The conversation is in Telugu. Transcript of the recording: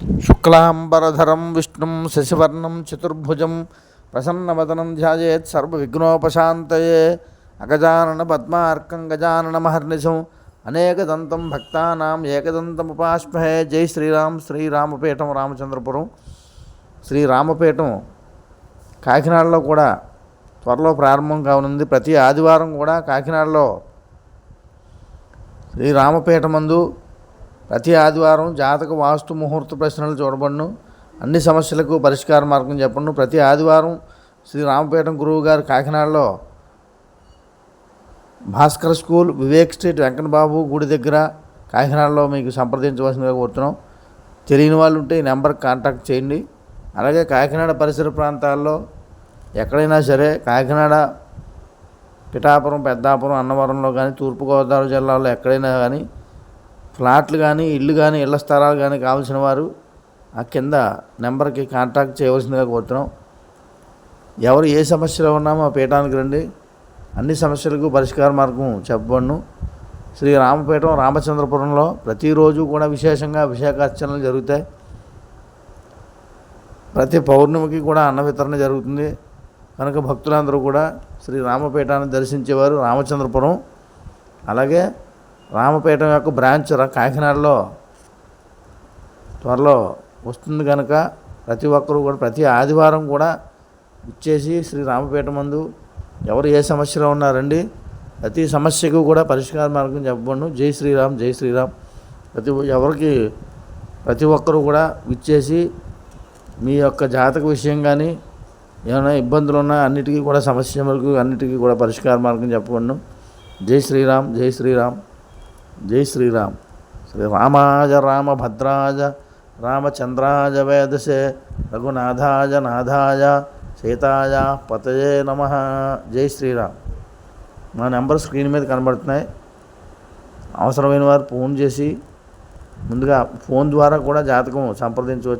శుక్లాంబరధరం విష్ణుం శశివర్ణం చతుర్భుజం ప్రసన్నవదనం ధ్యాయేత్ సర్వవిఘ్నోపశాంతయే అగజానన పద్మార్కం గజానన మహర్నిశం అనేకదంతం భక్తానాం ఏకదంతముపాస్మహే జై శ్రీరామ్ శ్రీరామపీఠం రామచంద్రపురం. శ్రీరామపీఠం కాకినాడలో కూడా త్వరలో ప్రారంభం కానుంది. ప్రతి ఆదివారం కూడా కాకినాడలో శ్రీరామపీఠమందు ప్రతి ఆదివారం జాతక వాస్తు ముహూర్త ప్రశ్నలు చూడబడును. అన్ని సమస్యలకు పరిష్కార మార్గం చెప్పండు. ప్రతి ఆదివారం శ్రీ రామపేటం గురువు గారు కాకినాడలో భాస్కర్ స్కూల్ వివేక్ స్ట్రీట్ వెంకటబాబు గుడి దగ్గర కాకినాడలో మీకు సంప్రదించవలసిందిగా కోరుతున్నాం. తెలియని వాళ్ళు ఉంటే ఈ నెంబర్కి కాంటాక్ట్ చేయండి. అలాగే కాకినాడ పరిసర ప్రాంతాల్లో ఎక్కడైనా సరే కాకినాడ పిఠాపురం పెద్దాపురం అన్నవరంలో కానీ తూర్పుగోదావరి జిల్లాలో ఎక్కడైనా కానీ ఫ్లాట్లు కానీ ఇల్లు కానీ ఇళ్ళ స్థలాలు కానీ కావాల్సిన వారు ఆ కింద నెంబర్కి కాంటాక్ట్ చేయవలసిందిగా కోరుతున్నాం. ఎవరు ఏ సమస్యలో ఉన్నా మా పీఠానికి రండి. అన్ని సమస్యలకు పరిష్కార మార్గం చెప్పబడును. శ్రీ రామపీఠం రామచంద్రపురంలో ప్రతిరోజు కూడా విశేషంగా అభిషేకార్చనలు జరుగుతాయి. ప్రతి పౌర్ణమికి కూడా అన్న వితరణ జరుగుతుంది. కనుక భక్తులందరూ కూడా శ్రీ రామపీఠాన్ని దర్శించేవారు రామచంద్రపురం. అలాగే రామపీఠం యొక్క బ్రాంచ్ రా- కాకినాడలో. త్వరలో వస్తుంది కనుక ప్రతి ఒక్కరూ కూడా ప్రతి ఆదివారం కూడా ఇచ్చేసి శ్రీ రామపేట మందు ఎవరు ఏ సమస్యలో ఉన్నారండి? ప్రతి సమస్యకు కూడా పరిష్కార మార్గం చెప్పబడును. జై శ్రీరామ్ జై శ్రీరామ్. ప్రతి ఎవరికి ప్రతి ఒక్కరూ కూడా ఇచ్చేసి మీ యొక్క జాతక విషయం కానీ ఏమైనా ఇబ్బందులు ఉన్నా అన్నిటికీ కూడా సమస్యలకు అన్నిటికీ కూడా పరిష్కార మార్గం చెప్పబడును. జై శ్రీరామ్ జై శ్రీరామ్. జై శ్రీరామ్. శ్రీ రామాయ రామభద్రాయ రామచంద్రాయ వేదసే రఘునాథాయ నాథాయ సీతాయ పతయే నమ. జై శ్రీరామ్. మా నెంబర్ స్క్రీన్ మీద కనబడుతున్నాయి. అవసరమైన వారు ఫోన్ చేసి ముందుగా ఫోన్ ద్వారా కూడా జాతకం సంప్రదించవచ్చు.